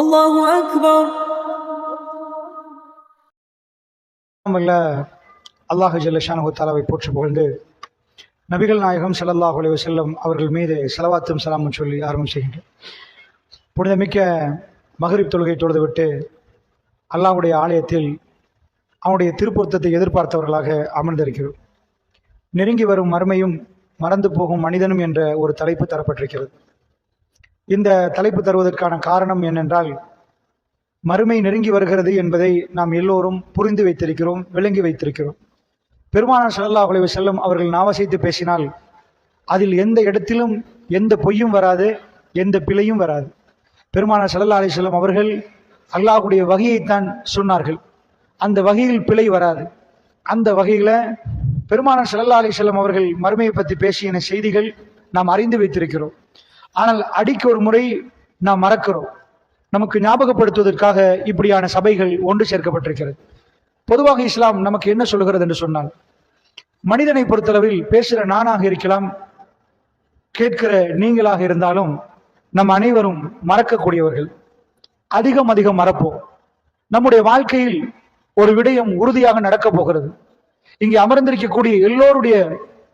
அல்லாஹு அக்பர் நம்மள அல்லாஹு ஜல்லஷானு தாலாவை போற்று புகழ்ந்து நபிகள் நாயகம் சல்லாஹ் அலி வசல்லம் அவர்கள் மீது செலவாத்தும் சலாமும் சொல்லி ஆரம்பிச்சுகின்றேன். புனிதமிக்க மகரிப் தொழுகை தொழுதுவிட்டு அல்லாஹுடைய ஆலயத்தில் அவனுடைய திருப்பொருத்தத்தை எதிர்பார்த்தவர்களாக அமர்ந்திருக்கிறோம். நெருங்கி வரும் மறுமையும் மறந்து போகும் மனிதனும் என்ற ஒரு தலைப்பு தரப்பட்டிருக்கிறது. இந்த தலைப்பு தருவதற்கான காரணம் என்னென்றால் மறுமை நெருங்கி வருகிறது என்பதை நாம் எல்லோரும் புரிந்து வைத்திருக்கிறோம் விளங்கி வைத்திருக்கிறோம். பெருமானார் சல்லா அலைஹி செல்லும் அவர்கள் நாவசைத்து பேசினால் அதில் எந்த இடத்திலும் எந்த பொய்யும் வராது எந்த பிழையும் வராது. பெருமானார் சல்லா அலி வஸல்லம் அவர்கள் அல்லாஹுடைய வகையைத்தான் சொன்னார்கள். அந்த வகையில் பிழை வராது. அந்த வகையில் பெருமானார் சல்லா அலி வஸல்லம் அவர்கள் மறுமையை பற்றி பேசிய செய்திகள் நாம் அறிந்து வைத்திருக்கிறோம். ஆனால் அடிக்க ஒரு முறை நாம் மறக்கிறோம். நமக்கு ஞாபகப்படுத்துவதற்காக இப்படியான சபைகள் ஒன்று சேர்க்கப்பட்டிருக்கிறது. பொதுவாக இஸ்லாம் நமக்கு என்ன சொல்கிறது என்று சொன்னால் மனிதனை பொறுத்தளவில் பேசுகிற நானாக இருக்கலாம் கேட்கிற நீங்களாக இருந்தாலும் நம் அனைவரும் மறக்கக்கூடியவர்கள். அதிகம் அதிகம் மறப்போம். நம்முடைய வாழ்க்கையில் ஒரு விடயம் உறுதியாக நடக்க போகிறது. இங்கே அமர்ந்திருக்கக்கூடிய எல்லோருடைய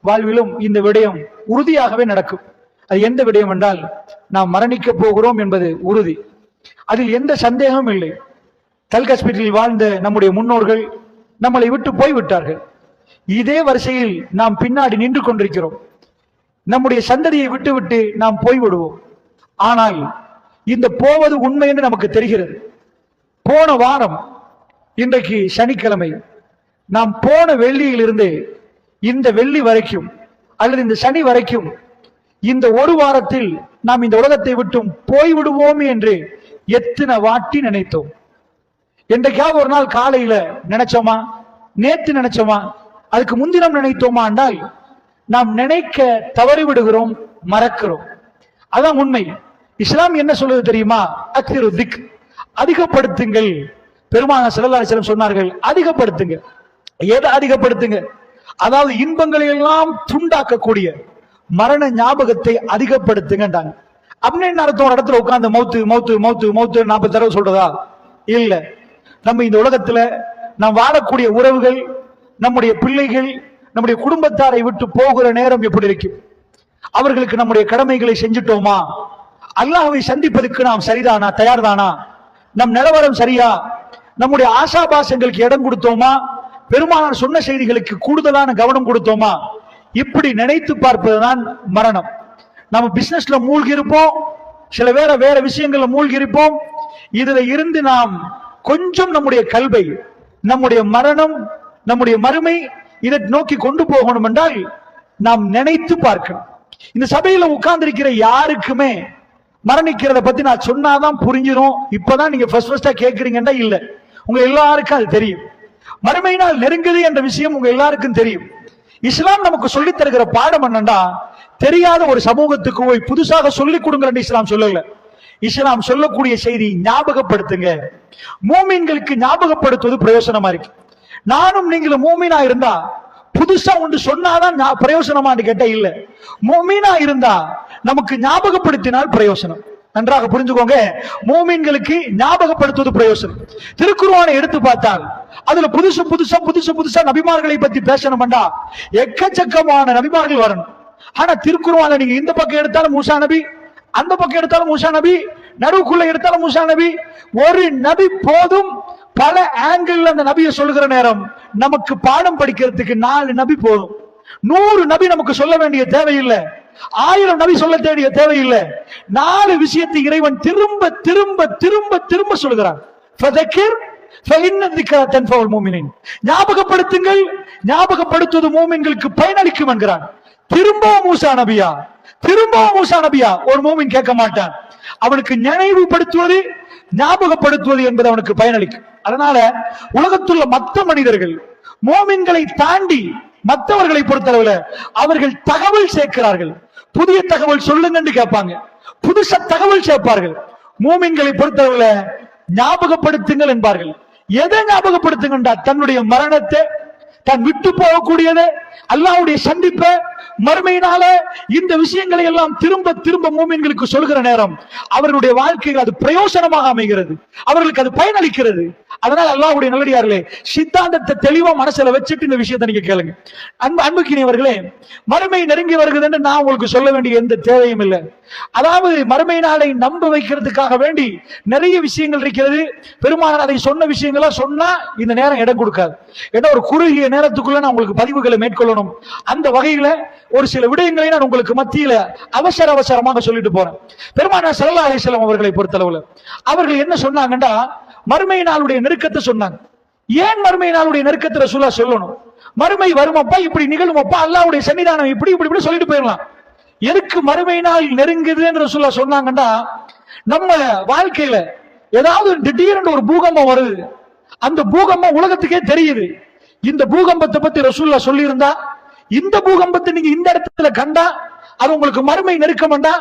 வாழ்விலும் இந்த விடயம் உறுதியாகவே நடக்கும். அது எந்த விடயம் என்றால் நாம் மரணிக்க போகிறோம் என்பது உறுதி. அதில் எந்த சந்தேகமும் இல்லை. கல்கஸ்பீட்டில் வாழ்ந்த நம்முடைய முன்னோர்கள் நம்மளை விட்டு போய்விட்டார்கள். இதே வரிசையில் நாம் பின்னாடி நின்று கொண்டிருக்கிறோம். நம்முடைய சந்ததியை விட்டுவிட்டு நாம் போய்விடுவோம். ஆனால் இந்த போவது உண்மை என்று நமக்கு தெரிகிறது. போன வாரம் இன்றைக்கு சனிக்கிழமை நாம் போன வெள்ளியிலிருந்து இந்த வெள்ளி வரைக்கும் அல்லது இந்த சனி வரைக்கும் இந்த ஒரு வாரத்தில் நாம் இந்த உலகத்தை விட்டும் போய்விடுவோம் என்று எத்தனை வாட்டி நினைத்தோம். என்றைக்காவது ஒரு நாள் காலையில நினைச்சோமா? நேத்து நினைச்சோமா? அதுக்கு முன்தினம் நினைத்தோமா என்றால் நாம் நினைக்க தவறி விடுகிறோம் மறக்கிறோம். அதான் உண்மை. இஸ்லாம் என்ன சொல்லுது தெரியுமா? அக்திரு திக். அதிகப்படுத்துங்கள். பெருமான செல்லல்லாசலம் சொன்னார்கள் அதிகப்படுத்துங்க. எதை அதிகப்படுத்துங்க? அதாவது இன்பங்களை எல்லாம் துண்டாக்கக்கூடிய மரண ஞாபகத்தை அதிகப்படுத்துங்கன்றாங்க. அப்படின்னு அர்த்தம்? ஒரு இடத்துல உட்காந்து மௌத்து மௌத்து மௌத்து மௌத்து நாற்பது தடவை சொல்றதா? இல்ல. நம்ம இந்த உலகத்துல நாம் வாழக்கூடிய உறவுகள் நம்முடைய பிள்ளைகள் நம்முடைய குடும்பத்தாரை விட்டு போகிற நேரம் எப்படி இருக்கும் அவர்களுக்கு நம்முடைய கடமைகளை செஞ்சுட்டோமா? அல்லாஹை சந்திப்பதற்கு நாம் சரிதானா தயார்தானா? நம் நிலவரம் சரியா? நம்முடைய ஆசாபாசங்களுக்கு இடம் கொடுத்தோமா? பெருமானார் சொன்ன செய்திகளுக்கு கூடுதலான கவனம் கொடுத்தோமா? இப்படி நினைத்து பார்ப்பதுதான் மரணம். நம்ம பிசினஸ்ல மூழ்கி இருப்போம் சில வேற வேற விஷயங்கள்ல மூழ்கி இருப்போம் இதுல இருந்து நாம் கொஞ்சம் நம்முடைய கல்வை நம்முடைய மரணம் நம்முடைய மறுமை இதை நோக்கி கொண்டு போகணும் என்றால் நாம் நினைத்து பார்க்கணும். இந்த சபையில உட்கார்ந்திருக்கிற யாருக்குமே மரணிக்கிறத பத்தி நான் சொன்னாதான் புரிஞ்சிடும் இப்பதான் நீங்க ஃபர்ஸ்ட் ஃபர்ஸ்டா கேட்கறீங்கன்னா இல்ல. உங்க எல்லாருக்கும் அது தெரியும். மறுமை நாள் நெருங்குது என்ற விஷயம் உங்க எல்லாருக்கும் தெரியும். இஸ்லாம் நமக்கு சொல்லித் தருகிற பாடம் என்னன்னா தெரியாத ஒரு சமூகத்துக்கு போய் புதுசாக சொல்லிக் கொடுங்கன்னு இஸ்லாம் சொல்லல. இஸ்லாம் சொல்லக்கூடிய செய்தி ஞாபகப்படுத்துங்க. மூமீன்களுக்கு ஞாபகப்படுத்துவது பிரயோசனமா இருக்கு. நானும் நீங்களும் மூமீனா இருந்தா புதுசா ஒன்று சொன்னாதான் பிரயோசனமான்னு கேட்டா இல்ல. மூமீனா இருந்தா நமக்கு ஞாபகப்படுத்தினால் பிரயோசனம். நன்றாக புரிஞ்சுக்கோங்க. மூமீன்களுக்கு ஞாபகப்படுத்துவது பிரயோசனம். திருக்குருவானை எடுத்து பார்த்தால் அதுல புதுசு புதுசா புதுசு புதுசா நபிமார்களை பத்தி பேசணும்டா எக்கச்சக்கமான நபிமார்கள் வரணும். ஆனா திருக்குருவான நீங்க இந்த பக்கம் எடுத்தாலும் மூசா நபி அந்த பக்கம் எடுத்தாலும் மூசா நபி நடுவுக்குள்ள எடுத்தாலும் மூசா நபி. ஒரு நபி போதும் பல ஆங்கிள் அந்த நபியை சொல்லுகிற நேரம் நமக்கு பாடம் படிக்கிறதுக்கு நாலு நபி போதும். நூறு நபி நமக்கு சொல்ல வேண்டிய தேவையில்லை. ஆயிரம் நபி சொல்ல தேடிய தேவையில்லை. நாலு விஷயத்தை இறைவன் திரும்ப திரும்ப திரும்ப திரும்ப சொல்கிறான் ஞாபகப்படுத்துங்கள் ஞாபகப்படுத்துவது மூமின்களுக்கு பயனளிக்கும் என்கிறான். திரும்பவும் மூசா நபியா திரும்பவும் மூசா நபியா ஒரு மூமின் கேட்க மாட்டான். அவனுக்கு நினைவுபடுத்துவது ஞாபகப்படுத்துவது என்பது அவனுக்கு பயனளிக்கும். அதனால உலகத்துள்ள மத்த மனிதர்கள் மோமின்களை தாண்டி மற்றவர்களை பொறுத்தளவுல அவர்கள் தகவல் சேர்க்கிறார்கள். புதிய தகவல் சொல்லுங்கன்னு கேட்பாங்க. புதுசா தகவல் சேர்ப்பார்கள் மூமின்களை பொறுத்தளவுல ஞாபகப்படுத்துங்கள் என்பார்கள். எதை ஞாபகப்படுத்துங்கண்டா? தன்னுடைய மரணத்தை தான் விட்டு போகக்கூடியது. அல்லாவுடைய சந்திப்ப மறுமையினால இந்த விஷயங்களை எல்லாம் திரும்ப திரும்ப மூமின்களுக்கு சொல்கிற நேரம் அவர்களுடைய வாழ்க்கையில் அது பிரயோசனமாக அமைகிறது. அவர்களுக்கு அது பயனளிக்கிறது. அதனால அல்லாவுடைய நல்லடியார்களே சித்தாந்தத்தை தெளிவா மனசுல வச்சுட்டு இந்த விஷயத்தை நீங்க கேளுங்க. அன்பு அன்புக்கினியவர்களே மறுமை நெருங்கி வருகிறது நான் உங்களுக்கு சொல்ல வேண்டிய எந்த தேவையும் இல்லை. அதாவது மறுமை நாளை நம்ப வைக்கிறதுக்காக வேண்டி நிறைய விஷயங்கள் இருக்கிறது. பெருமானார் அதை சொன்ன விஷயங்களா சொன்னா இந்த நேரம் இடம் கொடுக்காது. ஏன்னா ஒரு குறுகிய நேரத்துக்குள்ள நான் உங்களுக்கு பதிவுகளை மேற்கொள்ளணும். அந்த வகையில ஒரு சில விடயங்களை நான் உங்களுக்கு மத்தியில அவசர அவசரமாக சொல்லிட்டு போறேன். பெருமானா சல்லா அலிஸ்லாம் அவர்களை பொறுத்தளவுல அவர்கள் என்ன சொன்னாங்கன்னா மறுமை நாளுடைய நெருக்கத்தை சொன்னாங்க. ஏன் மறுமை நாளுடைய நெருக்கத்தை ரசூலா சொல்லணும்? மறுமை வருமப்பா இப்படி நிகழுமப்பா அல்லாவுடைய சன்னிதானம் இப்படி இப்படி இப்படி சொல்லிட்டு போயிடலாம் எதுக்கு மறுமை நாள் நெருங்குதுன்னு ரசூலா சொன்னாங்கன்னா நம்ம வாழ்க்கையில ஏதாவது திடீர்னு ஒரு பூகம்பம் வருது. அந்த பூகம்பம் உலகத்துக்கே தெரியுது. இந்த பூகம்பத்தை பத்தி ரசூல்லா சொல்லியிருந்தா இந்த பூகம்பத்தை நீங்க இந்த இடத்துல கண்டா அது உங்களுக்கு மறுமை நெருக்கமண்டா?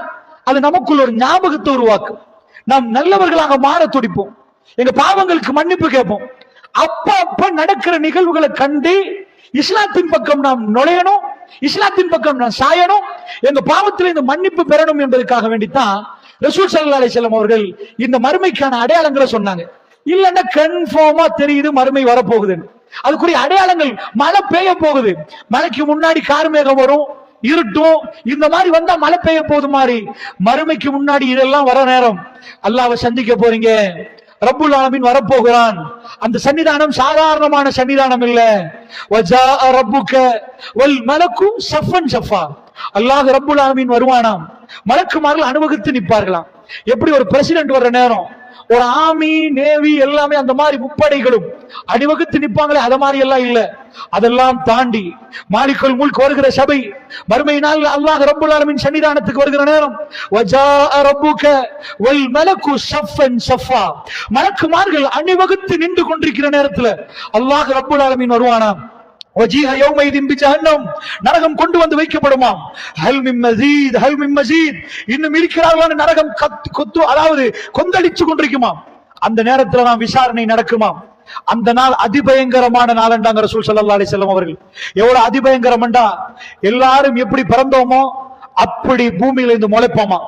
அது நமக்குள்ள ஒரு ஞாபகத்தை உருவாக்கும். நாம் நல்லவர்களாக மாற துடிப்போம். எங்க பாவங்களுக்கு மன்னிப்பு கேட்போம். அப்ப அப்ப நடக்கிற நிகழ்வுகளை கண்டு இஸ்லாத்தின் பக்கம் நாம் நுழையணும் இஸ்லாத்தின் பக்கம் நாம் சாயணும் எங்க பாவத்தில் இந்த மன்னிப்பு பெறணும் என்பதற்காக வேண்டித்தான் ரசூல் சல்லா அலிசல்லாம் அவர்கள் இந்த மறுமைக்கான அடையாளங்களை சொன்னாங்க. இல்லைன்னா கன்ஃபார்மா தெரியுது மறுமை வரப்போகுதுன்னு. அதுக்குரிய அடையாளங்கள் மழை பெய்ய போகுது. மழைக்கு முன்னாடி கார்மேகம் வரும் இருட்டும். இந்த மாதிரி வந்தா மழை பெய்ய போகுது மாதிரி. மறுமைக்கு முன்னாடி இதெல்லாம் வர நேரம். அல்லாவை சந்திக்க போறீங்க. ரப்புல் ஆலமின் வரப்போகிறான். அந்த சன்னிதானம் சாதாரணமான சன்னிதானம் இல்ல. வஜா ரப்புக்க வல் மலக்கும் சஃபன் சஃபா. அல்லாஹ் ரப்புல் ஆலமீன் வருவானாம். மலக்குமார்கள் அனுபவித்து நிற்பார்களாம். எப்படி ஒரு பிரசிடென்ட் வர்ற நேரம்? ஒரு ஆமி நேவி எல்லாமே அந்த மாதிரி முப்படைகளும் அணிவகுத்து நிற்பாங்களே அத மாதிரி எல்லாம் இல்ல. அதெல்லாம் தாண்டி மாலிக்கல் முல்க் வருகிற சபை மறுமை நாள் அல்லாஹ் ரப்புல் ஆலமின் சன்னிதானத்துக்கு வருகிற நேரம் வஜா ரப்புக வல் மலக்கு சஃபன் சஃபா. மலக்குமார்கள் அணிவகுத்து நின்று கொண்டிருக்கிற நேரத்துல அல்லாஹ் ரப்புல் ஆலமின் வருவானாம். நரகம் கொண்டு வந்து வைக்கப்படுமாம். இன்னும் இருக்கிறார்களான நரகம் கத்து கொத்து அதாவது கொந்தளிச்சு கொண்டிருக்குமாம். அந்த நேரத்துல தான் விசாரணை நடக்குமாம். அந்த நாள் அதிபயங்கரமான நாளண்டாங்க ரசூல் சல்லா அலி செல்லம் அவர்கள். எவ்வளவு அதிபயங்கரம்டா எல்லாரும் எப்படி பிறந்தோமோ அப்படி பூமியில இருந்து முளைப்போமா?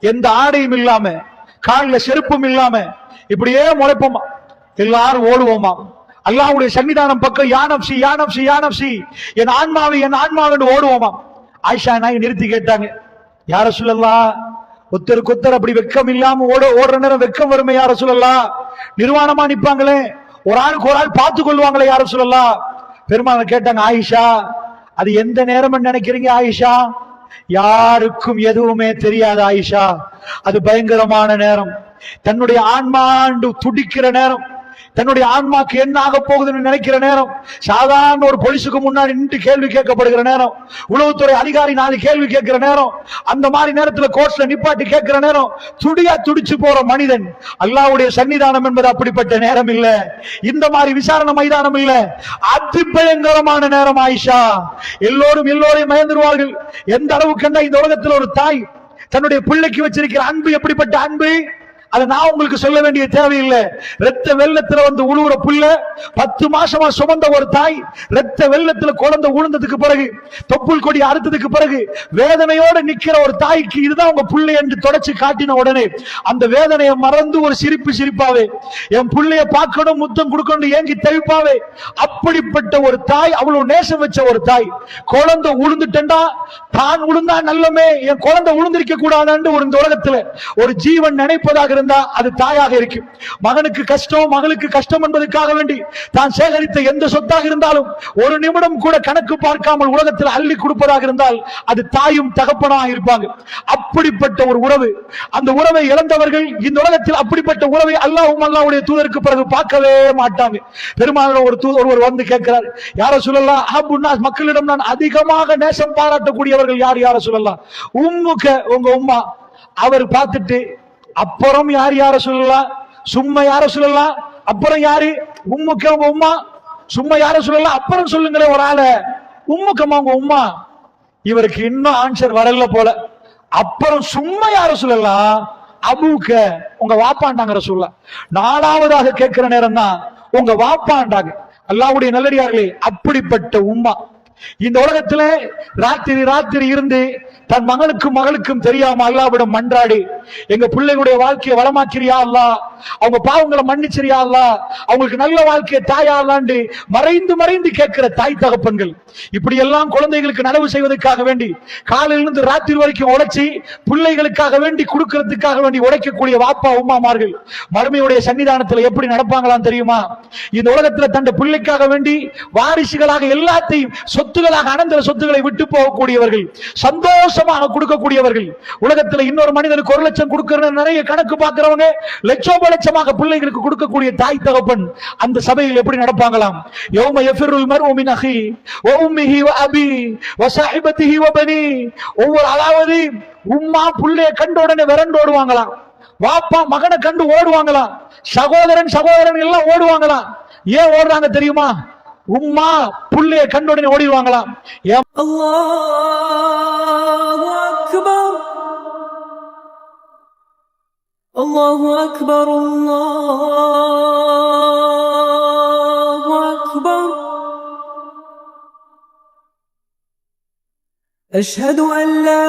எந்த ஆடையும் இல்லாம காலில் செருப்பும் இல்லாம இப்படியே முளைப்போமா? எல்லாரும் ஓடுவோமா? அல்லாவுடைய சன்னிதானம் பக்கம் யானப்சி யானப்சி யானப்சி என் ஆன்மாவை என் ஆன்மாவை ஓடுவோமா? ஆயிஷா நாய் நிறுத்தி கேட்டாங்க. யார சொல்லலாம் ஒத்தருக்கு ஒத்தர் அப்படி வெக்கம் இல்லாம ஓட ஓடுற நேரம் வெக்கம் வருமே யார சொல்லலாம் நிர்வாணமா நிப்பாங்களே? ஒரு ஆளுக்கு ஒரு ஆள் பார்த்து கொள்வாங்களே யார சொல்லலாம் பெருமாள் கேட்டாங்க ஆயிஷா அது எந்த நேரம் நினைக்கிறீங்க ஆயிஷா? யாருக்கும் எதுவுமே தெரியாது ஆயிஷா. அது பயங்கரமான நேரம். தன்னுடைய ஆன்மாண்டு துடிக்கிற நேரம். தன்னுடைய ஆன்மாக்கு என்ன ஆக போகுதுன்னு நினைக்கிற நேரம் சாதாரண ஒரு போலீஸுக்கு முன்னாடி நின்று கேள்வி கேட்கப்படுகிற நேரம் உளவுத்துறை அதிகாரி நாலு கேள்வி கேட்கிற நேரம் அந்த மாதிரி நேரத்துல கோர்ட்ல நிப்பாட்டி கேட்கிற நேரம் துடியா துடிச்சு போற மனிதன். அல்லாஹ்வுடைய சன்னிதானம் என்பது அப்படிப்பட்ட நேரம் இல்ல. இந்த மாதிரி விசாரணை மைதானம் இல்ல. அதி பயங்கரமான நேரம் ஆயிஷா. எல்லோரும் எல்லோரையும் மயந்துருவார்கள். எந்த அளவுக்கு இந்த உலகத்தில் ஒரு தாய் தன்னுடைய பிள்ளைக்கு வச்சிருக்கிற அன்பு எப்படிப்பட்ட அன்பு? அதை நான் உங்களுக்கு சொல்ல வேண்டிய தேவையில்லை. ரத்த வெள்ளத்துல வந்து உழுவுற புள்ள பத்து மாசமா சுமந்த ஒரு தாய் ரத்த வெள்ளத்துல குழந்தை உழுந்ததுக்கு பிறகு தொப்புள் கொடி அறுத்ததுக்கு பிறகு வேதனையோட நிக்கிற ஒரு தாய்க்கு இதுதான் உங்க புள்ளை என்று தொடச்சு காட்டின உடனே அந்த வேதனையை மறந்து ஒரு சிரிப்பு சிரிப்பாவே என் புள்ளைய பார்க்கணும் முத்தம் கொடுக்கணும் ஏங்கி தவிப்பாவே அப்படிப்பட்ட ஒரு தாய் அவ்வளவு நேசம் வச்ச ஒரு தாய் குழந்தை உளுந்துட்டா தான் உளுந்தா நல்லமே என் குழந்தை உளுந்திருக்க கூடாதான்னு ஒரு இந்த உலகத்துல ஒரு ஜீவன் நினைப்பதாக இருந்த அது தாயாக இருக்கும். மகனுக்கு கஷ்டம் மகளுக்கு கஷ்டம் என்பதற்காக வேண்டி தான் சேகரித்த எந்த சொத்தாக இருந்தாலும் ஒரு நிமிடம் கூட கணக்கு பார்க்காமல் உலகத்தில் அள்ளி கொடுப்பதாக இருந்தால் அது தாயும் தகப்பனாக இருப்பாங்க. அப்படிப்பட்ட ஒரு உறவு. அந்த உறவை இழந்தவர்கள் இந்த உலகத்தில் அப்படிப்பட்ட உறவை அல்லாஹும் அல்லாவுடைய தூதருக்கு பிறகு பார்க்கவே மாட்டாங்க. பெருமாள் ஒரு தூதர் ஒருவர் வந்து கேட்கிறார் யார சொல்லலாம் அஹப்புன்னா மக்களிடம் நான் அதிகமாக நேசம் பாராட்டக்கூடியவர்கள் யார் யார சொல்லலாம் உம்முக்க உங்க உம்மா. அவர் பார்த்துட்டு அப்புறம் யார் யார சொல்லலாம் சும்மா யார சொல்லலாம் அப்புறம் யாரு? உம்முக்க உங்க உம்மா. சும்மா யார சொல்லலாம் அப்புறம் சொல்லுங்களேன் ஒரு ஆளை. உம்முக்கம்மா உங்க உம்மா. இவருக்கு இன்னும் ஆன்சர் வரல போல. அப்புறம் சும்மா யார சொல்லலாம் அபுக்க உங்க வாப்பாண்டாங்கிற சொல்ல. நாலாவதாக கேட்கிற நேரம் தான் உங்க வாப்பாண்டாங்க அல்லாவுடைய நல்லடியார்களே அப்படிப்பட்ட உம்மா. இந்த உலகத்துல ராத்திரி ராத்திரி இருந்து தன் மகனுக்கும் மகளுக்கும் தெரியாம அல்லாவிடம் மன்றாடி எங்க பிள்ளைகளுடைய வாழ்க்கையை வளமாக்கிறியா அல்லா? அவங்க பாவங்களை மன்னிச்சிரியா அல்லா? அவங்களுக்கு நல்ல வாழ்க்கையை தாயா அல்லாண்டு மறைந்து மறைந்து கேட்கிற தாய் தகப்பன்கள். இப்படி எல்லாம் குழந்தைகளுக்கு நனவு செய்வதற்காக வேண்டி காலையிலிருந்து ராத்திரி வரைக்கும் உழைச்சி பிள்ளைகளுக்காக வேண்டி கொடுக்கறதுக்காக வேண்டி உழைக்கக்கூடிய வாப்பா உமாமார்கள் மறுமையுடைய சன்னிதானத்துல எப்படி நடப்பாங்களாம் தெரியுமா? இந்த உலகத்துல தன் பிள்ளைக்காக வேண்டி வாரிசுகளாக எல்லாத்தையும் சொத்துகளாக அனந்தர சொத்துக்களை விட்டு போகக்கூடியவர்கள் சந்தோஷமாக கொடுக்கக்கூடியவர்கள். உலகத்தில் இன்னொரு மனிதனுக்கு ஒரு லட்சம் கொடுக்கிற நிறைய கணக்கு பார்க்கிறவங்க லட்சோப லட்சமாக பிள்ளைகளுக்கு கொடுக்கக்கூடிய தாய் தகப்பன் அந்த சபையில் எப்படி நடப்பாங்களாம்? யௌம யஃபிருல் மர்உ மின் அஹி வ உம்மிஹி வ அபி வ ஸாஹிபத்திஹி வ பனி. ஒவ்வொரு அதாவது உம்மா புள்ளைய கண்ட உடனே விரண்டு ஓடுவாங்களாம். வாப்பா மகனை கண்டு ஓடுவாங்களாம். சகோதரன் சகோதரன் எல்லாம் ஓடுவாங்களாம். ஏன் ஓடுறாங்க தெரியுமா? உம்மா புள்ளைய கண்ட உடனே ஓடிடுவாங்களாம் ஏன் الله أكبر الله أكبر الله أكبر أشهد أن لا